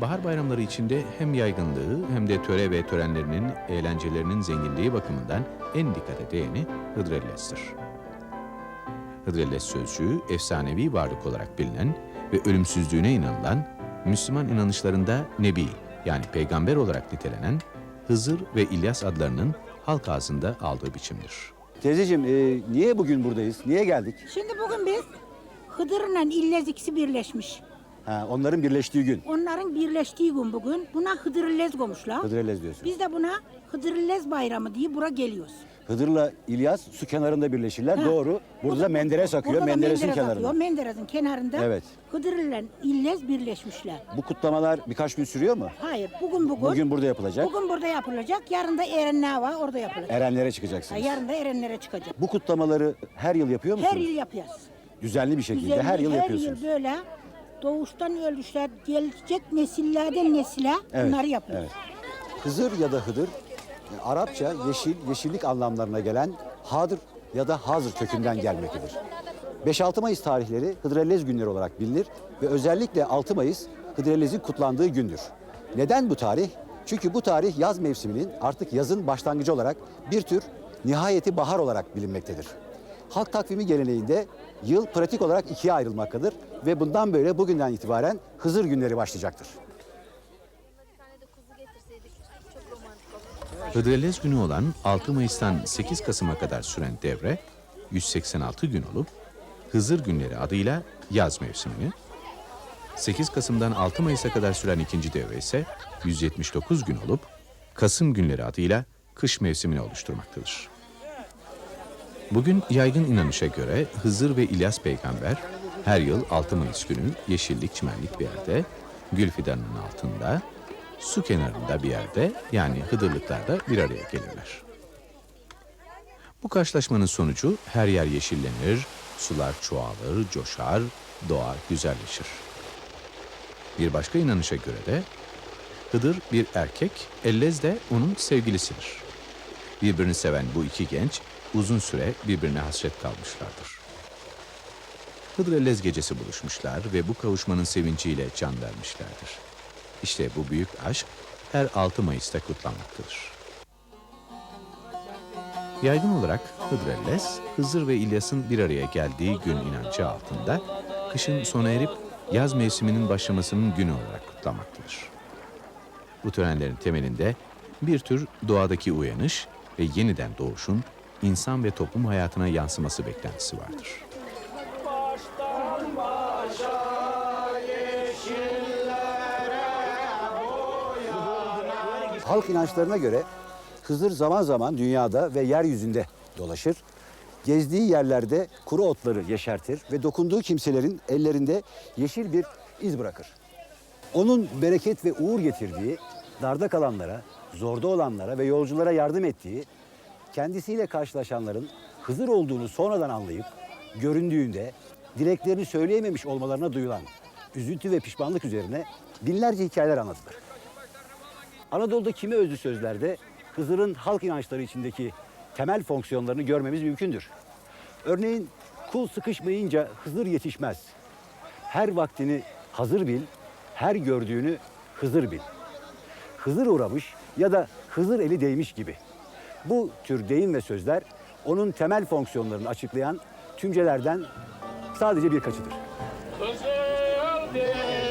bahar bayramları içinde hem yaygınlığı hem de töre ve törenlerinin, eğlencelerinin zenginliği bakımından en dikkate değeni Hıdrellez'dir. Hıdrellez sözcüğü efsanevi varlık olarak bilinen ve ölümsüzlüğüne inanılan, Müslüman inanışlarında Nebi yani peygamber olarak nitelenen Hızır ve İlyas adlarının halk ağzında aldığı biçimdir. Teyzeciğim e, niye bugün buradayız? Niye geldik? Şimdi bugün biz Hıdır'la İllez ikisi birleşmiş. Ha, onların birleştiği gün. Onların birleştiği gün bugün. Buna Hıdırellez koymuşlar. Hıdrellez diyorsun. Biz de buna Hıdırellez bayramı diye bura geliyoruz. Hıdır'la İlyas su kenarında birleşirler. Ha. Doğru. Burada da Menderes akıyor. Burada da Menderes'in Menderes kenarında. akıyor. Menderes'in kenarında Evet. Hıdır ile İllez birleşmişler. Bu kutlamalar birkaç gün sürüyor mu? Hayır bugün bugün. Bugün burada yapılacak. Bugün burada yapılacak. Yarın da Erenler var orada yapılacak. Erenlere Ha, çıkacaksınız. yarın da Erenlere çıkacak. Bu kutlamaları her yıl yapıyor musunuz? Her yıl yapıyoruz. Düzenli bir şekilde Güzel, her yıl her yapıyorsunuz. yıl böyle doğuştan ölmüşler, gelecek nesillerden nesile Evet, bunları yapıyoruz. evet. Hızır ya da Hıdır, e, Arapça yeşil, yeşillik anlamlarına gelen Hadır ya da Hazır kökünden gelmektedir. 5-6 Mayıs tarihleri Hıdrellez günleri olarak bilinir ve özellikle 6 Mayıs Hıdrellez'in kutlandığı gündür. Neden bu tarih? Çünkü bu tarih yaz mevsiminin artık yazın başlangıcı olarak bir tür nihayeti bahar olarak bilinmektedir. Halk takvimi geleneğinde yıl pratik olarak ikiye ayrılmaktadır ve bundan böyle bugünden itibaren Hızır günleri başlayacaktır. Hıdrellez günü olan 6 Mayıs'tan 8 Kasım'a kadar süren devre 186 gün olup Hızır günleri adıyla yaz mevsimini, 8 Kasım'dan 6 Mayıs'a kadar süren ikinci devre ise 179 gün olup Kasım günleri adıyla kış mevsimini oluşturmaktadır. Bugün yaygın inanışa göre Hızır ve İlyas peygamber her yıl 6 Mayıs günü yeşillik çimenlik bir yerde, gül fidanının altında, su kenarında bir yerde yani Hıdırlıklarda bir araya gelirler. Bu karşılaşmanın sonucu her yer yeşillenir, sular çoğalır, coşar, doğa güzelleşir. Bir başka inanışa göre de Hıdır bir erkek, Ellez de onun sevgilisidir. Birbirini seven bu iki genç uzun süre birbirine hasret kalmışlardır. Hıdır Ellez gecesi buluşmuşlar ve bu kavuşmanın sevinciyle can vermişlerdir. İşte bu büyük aşk her 6 Mayıs'ta kutlanmaktadır. Yaygın olarak Hıdrellez, Hızır ve İlyas'ın bir araya geldiği gün inancı altında kışın sona erip yaz mevsiminin başlamasının günü olarak kutlanmaktadır. Bu törenlerin temelinde bir tür doğadaki uyanış ve yeniden doğuşun insan ve toplum hayatına yansıması beklentisi vardır. Halk inançlarına göre Hızır zaman zaman dünyada ve yeryüzünde dolaşır. Gezdiği yerlerde kuru otları yeşertir ve dokunduğu kimselerin ellerinde yeşil bir iz bırakır. Onun bereket ve uğur getirdiği, darda kalanlara, zorda olanlara ve yolculara yardım ettiği, kendisiyle karşılaşanların Hızır olduğunu sonradan anlayıp göründüğünde dileklerini söyleyememiş olmalarına duyulan üzüntü ve pişmanlık üzerine binlerce hikayeler anlatılır. Anadolu'da kime özlü sözlerde Hızır'ın halk inançları içindeki temel fonksiyonlarını görmemiz mümkündür. Örneğin kul sıkışmayınca Hızır yetişmez. Her vaktini hazır bil, her gördüğünü Hızır bil. Hızır uğramış ya da Hızır eli değmiş gibi. Bu tür deyim ve sözler onun temel fonksiyonlarını açıklayan tümcelerden sadece birkaçıdır. Özel